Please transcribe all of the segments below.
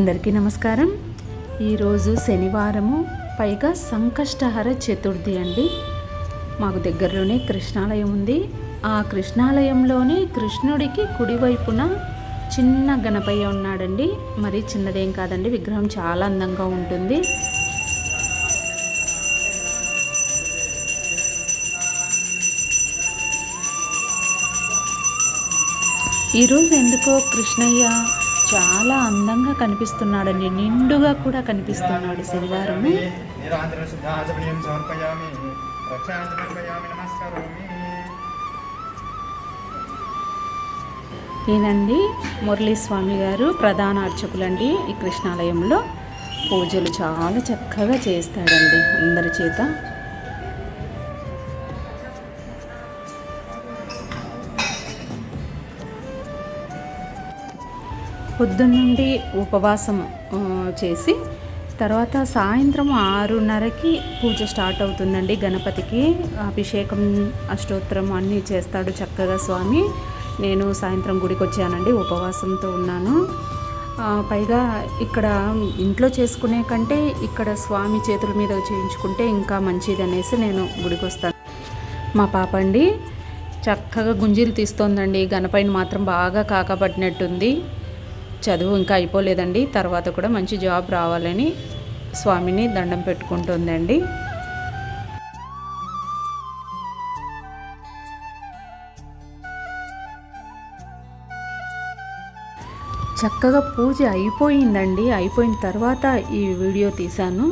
అందరికీ నమస్కారం. ఈరోజు శనివారము పైగా సంకష్టహర చతుర్థి అండి. మాకు దగ్గరలోనే కృష్ణాలయం ఉంది. ఆ కృష్ణాలయంలోనే కృష్ణుడికి కుడివైపున చిన్న గణపయ్య ఉన్నాడండి. మరి చిన్నదేం కాదండి విగ్రహం చాలా అందంగా ఉంటుంది. ఈరోజు ఎందుకో కృష్ణయ్య చాలా అందంగా కనిపిస్తున్నాడండి. నిండుగా కూడా కనిపిస్తున్నాడు శనివారం. ఈయనండి మురళీ స్వామి గారు ప్రధాన అర్చకులండి ఈ కృష్ణాలయంలో. పూజలు చాలా చక్కగా చేస్తాడండి అందరి చేత. పొద్దున్నుండి ఉపవాసం చేసి తర్వాత సాయంత్రం ఆరున్నరకి పూజ స్టార్ట్ అవుతుందండి గణపతికి. అభిషేకం అష్టోత్తరం అన్నీ చేస్తాడు చక్కగా స్వామి. నేను సాయంత్రం గుడికి వచ్చానండి ఉపవాసంతో ఉన్నాను. పైగా ఇక్కడ ఇంట్లో చేసుకునే కంటే ఇక్కడ స్వామి చేతుల మీద చేయించుకుంటే ఇంకా మంచిది అనేసి నేను గుడికి వస్తాను మా పాప అండి చక్కగా గుంజీలు తీస్తోందండి. గణపైన మాత్రం బాగా కాకపడినట్టుంది చదువు ఇంకా అయిపోలేదండి. తర్వాత కూడా మంచి జాబ్ రావాలని స్వామిని దండం పెట్టుకుంటుందండి. చక్కగా పూజ అయిపోయిందండి. అయిపోయిన తర్వాత ఈ వీడియో తీశాను.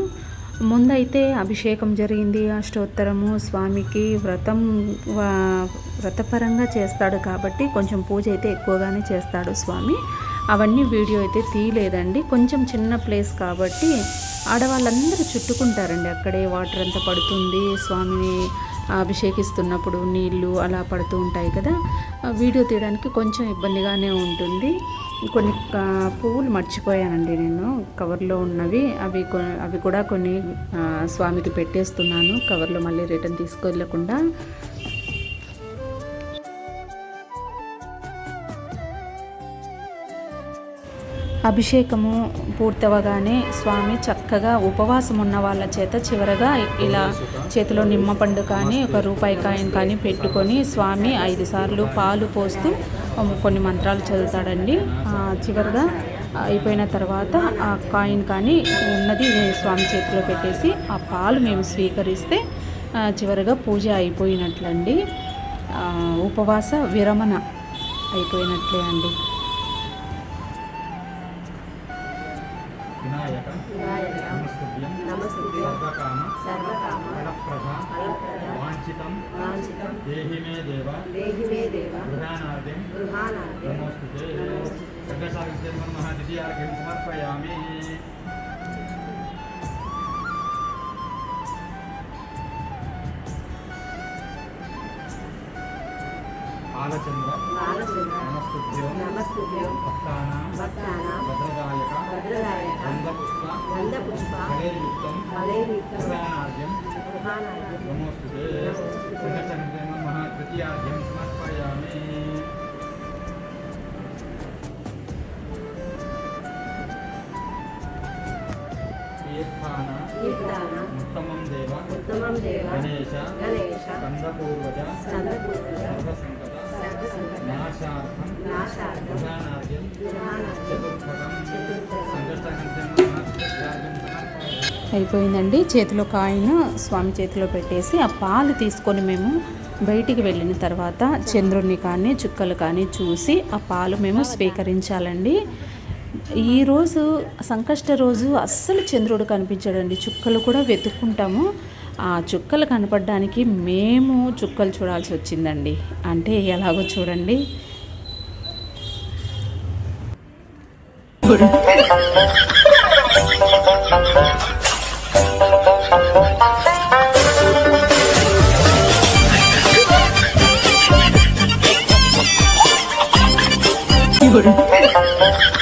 ముందైతే అభిషేకం జరిగింది. అష్టోత్తరము స్వామికి వ్రతం వ్రతపరంగా చేస్తాడు కాబట్టి కొంచెం పూజ అయితే ఎక్కువగానే చేస్తాడు స్వామి. అవన్నీ వీడియో అయితే తీయలేదండి. కొంచెం చిన్న ప్లేస్ కాబట్టి ఆడవాళ్ళందరూ చుట్టుకుంటారండి. అక్కడే వాటర్ అంతా పడుతుంది. స్వామిని అభిషేకిస్తున్నప్పుడు నీళ్ళు అలా పడుతూ ఉంటాయి కదా. ఆ వీడియో తీయడానికి కొంచెం ఇబ్బందిగానే ఉంటుంది. కొన్ని పువ్వులు మర్చిపోయానండి నేను. కవర్లో ఉన్నవి అవి అవి కూడా కొన్ని స్వామికి పెట్టేస్తున్నాను. కవర్లో మళ్ళీ రిటర్న్ తీసుకెళ్ళకుండా అభిషేకము పూర్తవగానే స్వామి చక్కగా ఉపవాసం ఉన్న వాళ్ళ చేత చివరగా ఇలా చేతిలో నిమ్మపండు కానీ ఒక రూపాయి కాయిన్ కానీ పెట్టుకొని స్వామి ఐదు సార్లు పాలు పోస్తూ కొన్ని మంత్రాలు చదువుతాడండి. చివరగా అయిపోయిన తర్వాత ఆ కాయిన్ కానీ ఉన్నది స్వామి చేతిలో పెట్టేసి ఆ పాలు మేము స్వీకరిస్తే చివరగా పూజ అయిపోయినట్లండి. ఉపవాస విరమణ అయిపోయినట్లే అండి. వినాయక నమస్తుభ్యం సర్వకామ ఫలప్రద వాంఛితం దేహి మే దేవ గృహానార్థం నమోస్తుతే సర్వసాగస్యన్మన్మః ద్వితీయార్ఘ్యం సమర్పయామి ఆలచంద్ర నమస్తుభ్యం భక్తానాం భద్రదాయక గంధపుష్ప ఫలేర్యుక్తం గృహానార్థం నమోస్తుతే సంగసంగమః తృతీయార్ఘ్యం సమర్పయామి తీర్థాన ఉత్తమం దేవ గణేశ స్కందపూర్వజ సర్వసంకట నాశార్థం గృహానార్థం చతుర్థకం అయిపోయిందండి. చేతిలో కాయిన్ స్వామి చేతిలో పెట్టేసి ఆ పాలు తీసుకొని మేము బయటికి వెళ్ళిన తర్వాత చంద్రుడిని కానీ చుక్కలు కానీ చూసి ఆ పాలు మేము స్వీకరించాలండి. ఈరోజు సంకష్ట రోజు అస్సలు చంద్రుడు కనిపించాడండి. చుక్కలు కూడా వెతుక్కుంటాము. ఆ చుక్కలు కనపడడానికి మేము చుక్కలు చూడాల్సి వచ్చిందండి. అంటే ఎలాగో చూడండి. Thank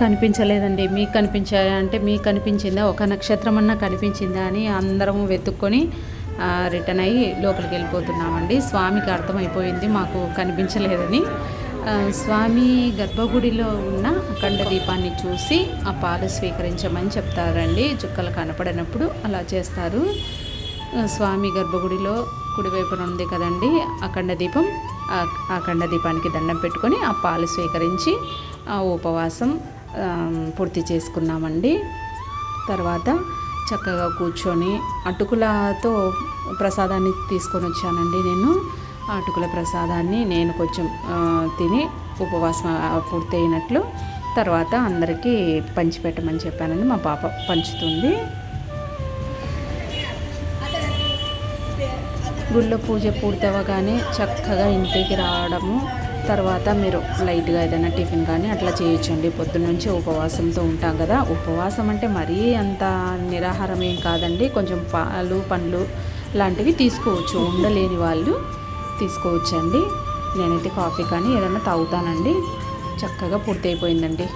కనిపించలేదండి. మీకు కనిపించా అంటే మీకు కనిపించిందా? ఒక నక్షత్రం అన్నా కనిపించిందా అని అందరం వెతుక్కొని రిటర్న్ అయ్యి లోపలికి వెళ్ళిపోతున్నామండి. స్వామికి అర్థమైపోయింది మాకు కనిపించలేదని. స్వామి గర్భగుడిలో ఉన్న అఖండ దీపాన్ని చూసి ఆ పాలు స్వీకరించమని చెప్తారండి. చుక్కలు కనపడినప్పుడు అలా చేస్తారు. స్వామి గర్భగుడిలో కుడివైపున ఉంది కదండి అఖండ దీపం. ఆ అఖండ దీపానికి దండం పెట్టుకొని ఆ పాలు స్వీకరించి ఆ ఉపవాసం పూర్తి చేసుకున్నామండి. తర్వాత చక్కగా కూర్చొని అటుకులతో ప్రసాదాన్ని తీసుకొని వచ్చానండి నేను. ఆ అటుకుల ప్రసాదాన్ని నేను కొంచెం తిని ఉపవాసం పూర్తయినట్లు పూర్తి అయినట్లు తర్వాత అందరికీ పంచిపెట్టమని చెప్పానండి. మా పాప పంచుతుంది. గుళ్ళో పూజ పూర్తవగానే చక్కగా ఇంటికి రావడము తర్వాత మీరు లైట్గా ఏదైనా టిఫిన్ కానీ అట్లా చేయొచ్చండి పొద్దున్నుంచి ఉపవాసంతో ఉంటాం కదా. ఉపవాసం అంటే మరీ అంత నిరాహారం ఏం కాదండి. కొంచెం పాలు పండ్లు లాంటివి తీసుకోవచ్చు. ఉండలేని వాళ్ళు తీసుకోవచ్చండి. నేనైతే కాఫీ కానీ ఏదైనా తాగుతానండి. చక్కగా పూర్తి అయిపోయిందండి